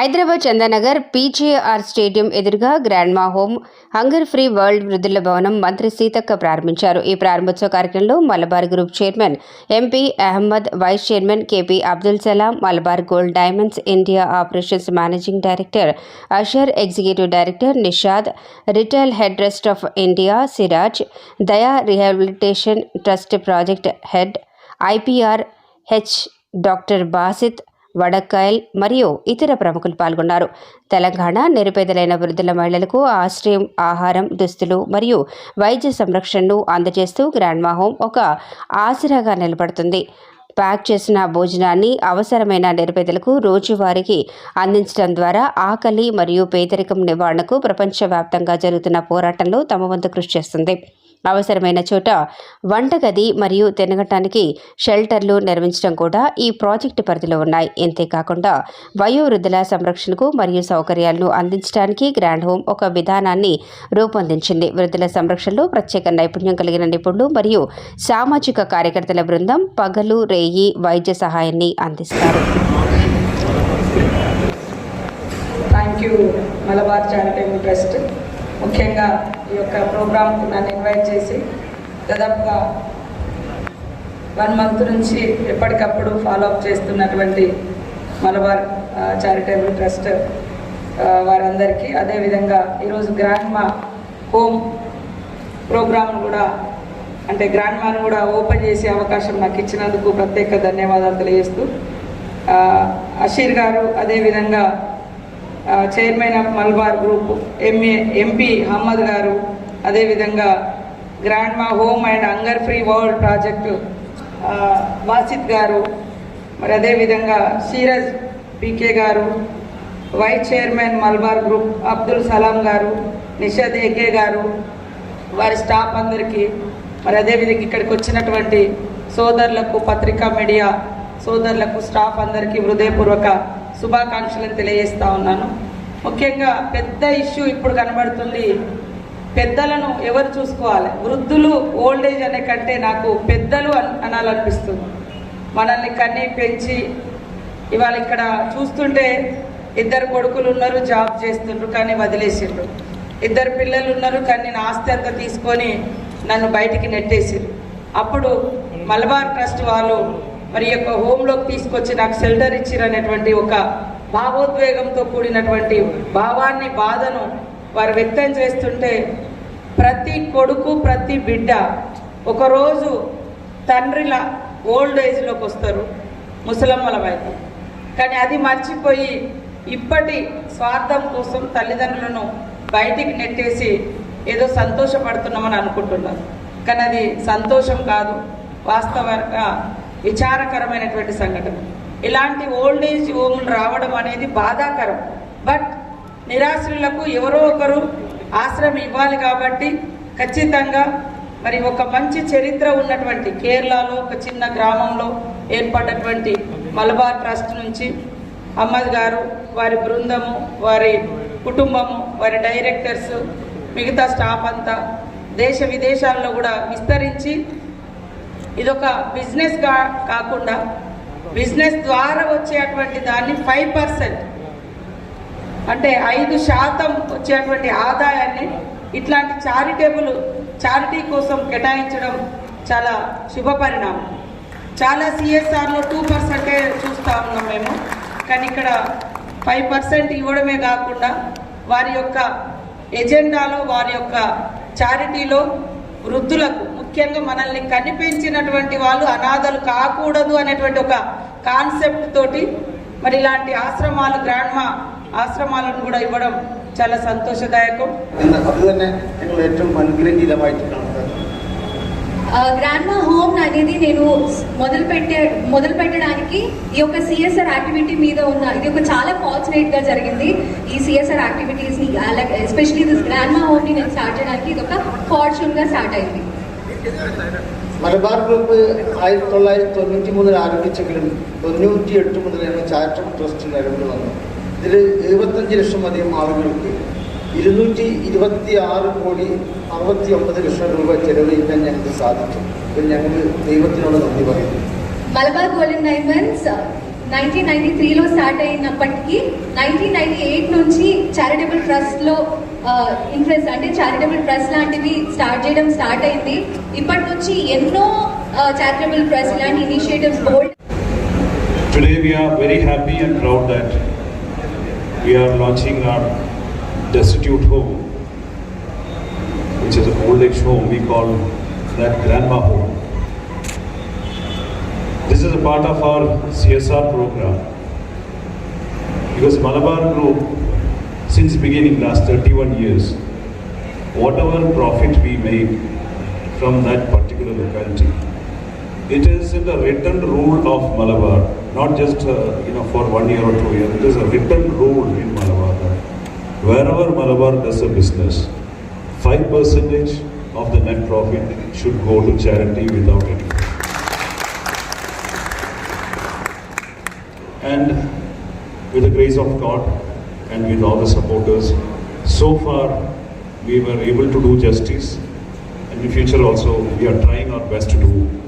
Hyderabad Chandanagar PJR stadium ఎదురుగా grandma home hunger free world వృద్ధుల భవనం మంత్రి సీతక్క ప్రారంభించారు. ఈ ప్రారంభోత్సవ కార్యక్రమంలో Malabar group chairman MP Ahmed vice chairman KP Abdul Salam Malabar gold diamonds India operations managing director Ashar executive director Nishad retail head trust of India Siraj Daya rehabilitation trust project head IPR H doctor Basith Vadakkayil మరియు ఇతర ప్రముఖులు పాల్గొన్నారు. తెలంగాణ నిరుపేదలైన వృద్ధుల మహిళలకు ఆశ్రయం ఆహారం దుస్తులు మరియు వైద్య సంరక్షణను అందజేస్తూ గ్రాండ్మా హోమ్ ఒక ఆసరాగా నిలబడుతుంది. ప్యాక్ చేసిన భోజనాన్ని అవసరమైన నిరుపేదలకు రోజువారీకి అందించడం ద్వారా ఆకలి మరియు పేదరికం నివారణకు ప్రపంచవ్యాప్తంగా జరుగుతున్న పోరాటంలో తమ వంతు కృషి చేస్తుంది. అవసరమైన చోట వంటగది మరియు తినగటానికి షెల్టర్లు నిర్మించడం కూడా ఈ ప్రాజెక్టు పరిధిలో ఉన్నాయి. ఇంతేకాకుండా వయోవృద్ధుల సంరక్షణకు మరియు సౌకర్యాలను అందించడానికి గ్రాండ్ హోమ్ ఒక విధానాన్ని రూపొందించింది. వృద్ధుల సంరక్షణలో ప్రత్యేక నైపుణ్యం కలిగిన నిపుణులు మరియు సామాజిక కార్యకర్తల బృందం పగలు రేయి వైద్య సహాయాన్ని అందిస్తారు. Thank you Malabar charitable trust ముఖ్యంగా ఈ యొక్క ప్రోగ్రామ్కు నన్ను ఇన్వైట్ చేసి దాదాపుగా వన్ మంత్ నుంచి ఎప్పటికప్పుడు ఫాలో అప్ చేస్తున్నటువంటి మలబార్ చారిటబుల్ ట్రస్ట్ వారందరికీ. అదేవిధంగా ఈరోజు గ్రాండ్ మా హోమ్ ప్రోగ్రామ్ కూడా అంటే గ్రాండ్ మాను కూడా ఓపెన్ చేసే అవకాశం నాకు ఇచ్చినందుకు ప్రత్యేక ధన్యవాదాలు తెలియజేస్తూ అషీర్ గారు అదేవిధంగా chairman of Malabar group MA MP Ahmed గారు అదేవిధంగా grandma home and hunger free world project Vasid గారు మరి అదేవిధంగా సీరజ్ పీకే గారు vice chairman Malabar group Abdul Salam గారు నిషద్ ఏకే గారు వారి స్టాఫ్ అందరికీ మరి అదేవిధంగా ఇక్కడికి వచ్చినటువంటి సోదరులకు పత్రికా మీడియా సోదరులకు స్టాఫ్ అందరికీ హృదయపూర్వక శుభాకాంక్షలను తెలియజేస్తూ ఉన్నాను. ముఖ్యంగా పెద్ద ఇష్యూ ఇప్పుడు కనబడుతుంది. పెద్దలను ఎవరు చూసుకోవాలి? వృద్ధులు ఓల్డ్ ఏజ్ అనే కంటే నాకు పెద్దలు అన్- అనాలనిపిస్తుంది. మనల్ని కన్నీ పెంచి ఇవాళ ఇక్కడ చూస్తుంటే ఇద్దరు కొడుకులు ఉన్నారు జాబ్ చేస్తుండ్రు కానీ వదిలేసిండ్రు. ఇద్దరు పిల్లలు ఉన్నారు కానీ నా ఆస్తి అంతా తీసుకొని నన్ను బయటికి నెట్టేసిండ్రు. అప్పుడు మలబార్ ట్రస్ట్ వాళ్ళు మరి యొక్క హోమ్లోకి తీసుకొచ్చి నాకు షెల్టర్ ఇచ్చిరనేటువంటి ఒక భావోద్వేగంతో కూడినటువంటి భావాన్ని బాధను వారు వ్యక్తం చేస్తుంటే ప్రతి కొడుకు ప్రతి బిడ్డ ఒకరోజు తండ్రిల ఓల్డ్ ఏజ్లోకి వస్తారు ముసలమ్మల వైపు. కానీ అది మర్చిపోయి ఇప్పటి స్వార్థం కోసం తల్లిదండ్రులను బయటికి నెట్టేసి ఏదో సంతోషపడుతున్నామని అనుకుంటున్నారు. కానీ అది సంతోషం కాదు వాస్తవంగా విచారకరమైనటువంటి సంఘటన. ఇలాంటి ఓల్డ్ ఏజ్ హోములు రావడం అనేది బాధాకరం. బట్ నిరాశ్రులకు ఎవరో ఒకరు ఆశ్రయం ఇవ్వాలి కాబట్టి ఖచ్చితంగా మరి ఒక మంచి చరిత్ర ఉన్నటువంటి కేరళలో ఒక చిన్న గ్రామంలో ఏర్పడినటువంటి మలబార్ ట్రస్ట్ నుంచి అహ్మద్ గారు వారి బృందము వారి కుటుంబము వారి డైరెక్టర్స్ మిగతా స్టాఫ్ అంతా దేశ విదేశాల్లో కూడా విస్తరించి ఇదొక బిజినెస్ కాకుండా బిజినెస్ ద్వారా వచ్చేటువంటి దాన్ని ఫైవ్ పర్సెంట్ అంటే ఐదు శాతం వచ్చేటువంటి ఆదాయాన్ని ఇట్లాంటి చారిటబుల్ చారిటీ కోసం కేటాయించడం చాలా శుభ పరిణామం. చాలా సిఎస్ఆర్లో టూ పర్సెంటే చూస్తూ ఉన్నాం మేము. కానీ ఇక్కడ ఫైవ్ పర్సెంట్ ఇవ్వడమే కాకుండా వారి యొక్క ఎజెండాలో వారి యొక్క చారిటీలో వృద్ధులకు ముఖ్యంగా మనల్ని కనిపించినటువంటి వాళ్ళు అనాథలు కాకూడదు అనేటువంటి ఒక కాన్సెప్ట్ తోటి మరి ఇలాంటి ఆశ్రమాలు గ్రాండ్మా ఆశ్రమాలను కూడా ఇవ్వడం చాలా సంతోషదాయకం. గ్రాండ్మా హోమ్ అనేది నేను మొదలు పెట్టే మొదలు పెట్టడానికి ఈ యొక్క సిఎస్ఆర్ యాక్టివిటీ మీద ఉన్న ఇది ఒక చాలా ఫార్చునేట్ గా జరిగింది ఈ సిఎస్ఆర్ యాక్టివిటీస్ ని ఎస్పెషలీ దిస్ గ్రాండ్మా హోమ్ ని నేను స్టార్ట్ చేయడానికి ఇది ఒక ఫార్చ్యూన్ గా స్టార్ట్ అయింది മലബാർ ഗ്രൂപ്പ് ആയിരത്തി തൊള്ളായിരത്തി തൊണ്ണൂറ്റി മൂന്നിൽ ആരംഭിച്ചെങ്കിലും തൊണ്ണൂറ്റി എട്ട് മുതലാണ് ചാരിറ്റബിൾ ട്രസ്റ്റ് നിലവിൽ വന്നത് ഇതിൽ എഴുപത്തഞ്ച് ലക്ഷം അധികം ആളുകൾക്ക് ഇരുന്നൂറ്റി ഇരുപത്തി ആറ് കോടി അറുപത്തി ഒമ്പത് ലക്ഷം രൂപ ചെലവഴിക്കാൻ ഞങ്ങൾക്ക് സാധിച്ചു ഇതിൽ ഞങ്ങൾ ദൈവത്തിനോട് നന്ദി പറയുന്നു Malabar golden diamonds nineteen ninety త్రీలో స్టార్ట్ అయినప్పటికీ నైన్టీన్ నైన్టీ ఎయిట్ నుంచి చారిటబుల్ ట్రస్ట్లో ఇంట్రెస్ట్ అంటే చారిటబుల్ ట్రస్ట్ లాంటివి స్టార్ట్ చేయడం స్టార్ట్ అయింది ఇప్పటి నుంచి ఎన్నో చారిటబుల్ ట్రస్ట్ లాంటి initiatives bold Today we are very happy and proud that we are launching our destitute home, which is an old age home. We call that grandma home. This is a part of our CSR program because Malabar Group, since beginning last 31 years, whatever profit we make from that particular locality, it is in the written rule of Malabar, not just uh, you know for one year or two years. It is a written rule in Malabar wherever Malabar does a business, five percentage of the net profit should go to charity without any. And with the grace of God and with all the supporters, so far we were able to do justice. And in future also, we are trying our best to do